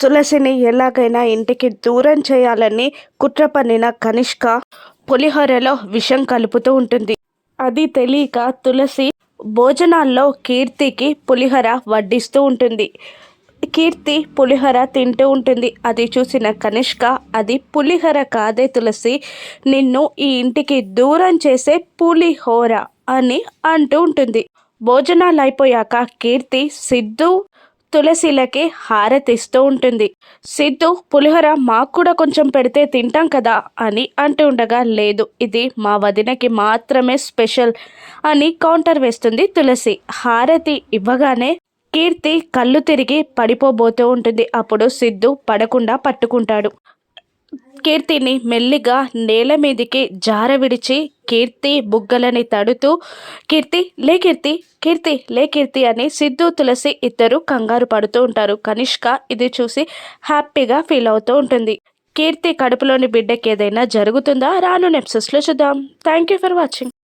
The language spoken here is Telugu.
తులసిని ఎలాగైనా ఇంటికి దూరం చేయాలని కుట్ర పన్నిన కనిష్క పులిహోరలో విషం కలుపుతూ ఉంటుంది. అది తెలియక తులసి భోజనాల్లో కీర్తికి పులిహోర వడ్డిస్తూ ఉంటుంది. కీర్తి పులిహోర తింటూ ఉంటుంది. అది చూసిన కనిష్క అది పులిహోర కాదే తులసి నిన్ను ఈ ఇంటికి దూరం చేసే పులిహోర అని అంటూ ఉంటుంది. భోజనాలు అయిపోయాక కీర్తి సిద్ధు తులసిలకి హారతిస్తూ ఉంటుంది. సిద్ధు పులిహోర మాకు కూడా కొంచెం పెడితే తింటాం కదా అని అంటూ ఉండగా లేదు ఇది మా వదినకి మాత్రమే స్పెషల్ అని కౌంటర్ వేస్తుంది తులసి. హారతి ఇవ్వగానే కీర్తి కళ్ళు తిరిగి పడిపోబోతూ ఉంటుంది. అప్పుడు సిద్ధు పడకుండా పట్టుకుంటాడు. కీర్తిని మెల్లిగా నేల మీదికి జార విడిచి కీర్తి బుగ్గలని తడుతూ కీర్తి లే కీర్తి కీర్తి లే కీర్తి అని సిద్ధు తులసి ఇద్దరు కంగారు పడుతూ ఉంటారు. కనిష్క ఇది చూసి హ్యాపీగా ఫీల్ అవుతూ ఉంటుంది. కీర్తి కడుపులోని బిడ్డకి ఏదైనా జరుగుతుందా? రాను నెప్సెస్లో చూద్దాం. Thank you for watching.